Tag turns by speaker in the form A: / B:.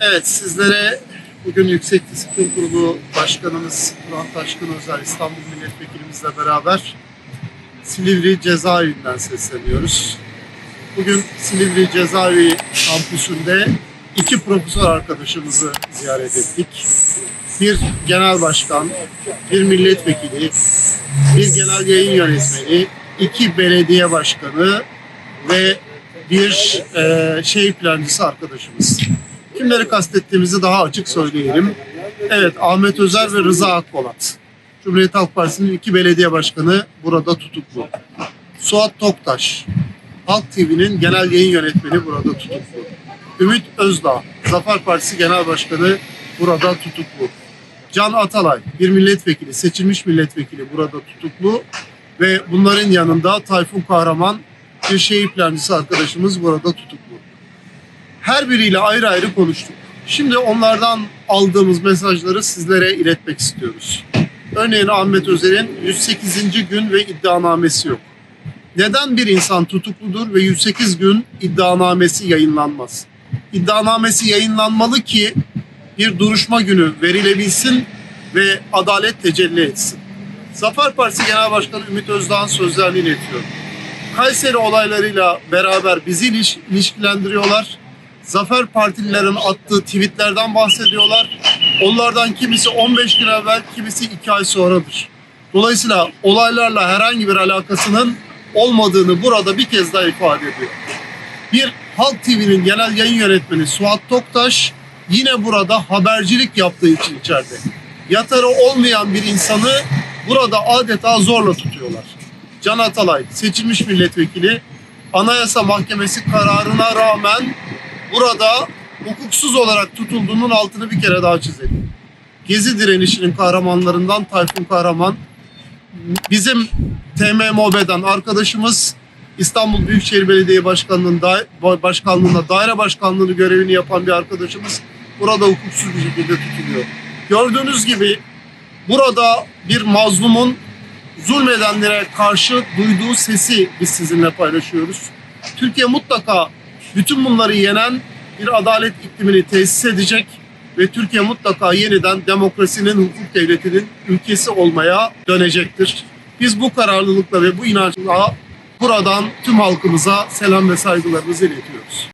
A: Evet, sizlere bugün Yüksek Disiplin Kurulu Başkanımız Kur'an Taşkın Özel İstanbul Milletvekilimizle beraber Silivri Cezaevinden sesleniyoruz. Bugün Silivri Cezaevi kampüsünde iki profesör arkadaşımızı ziyaret ettik. Bir genel başkan, bir milletvekili, bir genel yayın yönetmeni, iki belediye başkanı ve bir e, şehir plancısı arkadaşımız. Kimleri kastettiğimizi daha açık söyleyelim. Evet, Ahmet Özer ve Rıza Akpolat. Cumhuriyet Halk Partisi'nin iki belediye başkanı burada tutuklu. Suat Toktaş, Halk TV'nin genel yayın yönetmeni burada tutuklu. Ümit Özdağ, Zafer Partisi Genel Başkanı burada tutuklu. Can Atalay, bir milletvekili, seçilmiş milletvekili burada tutuklu. Ve bunların yanında Tayfun Kahraman, bir şehir plancısı arkadaşımız burada tutuklu. Her biriyle ayrı ayrı konuştuk. Şimdi onlardan aldığımız mesajları sizlere iletmek istiyoruz. Örneğin Ahmet Özer'in 108. gün ve iddianamesi yok. Neden bir insan tutukludur ve 108 gün iddianamesi yayınlanmaz? İddianamesi yayınlanmalı ki bir duruşma günü verilebilsin ve adalet tecelli etsin. Zafer Partisi Genel Başkanı Ümit Özdağ'ın sözlerini iletiyorum. Kayseri olaylarıyla beraber bizi iliş- ilişkilendiriyorlar. Zafer Partililerin attığı tweetlerden bahsediyorlar. Onlardan kimisi 15 gün evvel, kimisi 2 ay sonradır. Dolayısıyla olaylarla herhangi bir alakasının olmadığını burada bir kez daha ifade ediyor. Bir Halk TV'nin genel yayın yönetmeni Suat Toktaş yine burada habercilik yaptığı için içeride. Yatarı olmayan bir insanı burada adeta zorla tutuyorlar. Can Atalay seçilmiş milletvekili Anayasa Mahkemesi kararına rağmen burada hukuksuz olarak tutulduğunun altını bir kere daha çizelim. Gezi direnişinin kahramanlarından Tayfun Kahraman bizim TMMOB'den arkadaşımız İstanbul Büyükşehir Belediye Başkanlığı'nda başkanlığında daire başkanlığını görevini yapan bir arkadaşımız burada hukuksuz bir şekilde tutuluyor. Gördüğünüz gibi burada bir mazlumun zulmedenlere karşı duyduğu sesi biz sizinle paylaşıyoruz. Türkiye mutlaka bütün bunları yenen bir adalet iklimini tesis edecek ve Türkiye mutlaka yeniden demokrasinin, hukuk devletinin ülkesi olmaya dönecektir. Biz bu kararlılıkla ve bu inançla buradan tüm halkımıza selam ve saygılarımızı iletiyoruz.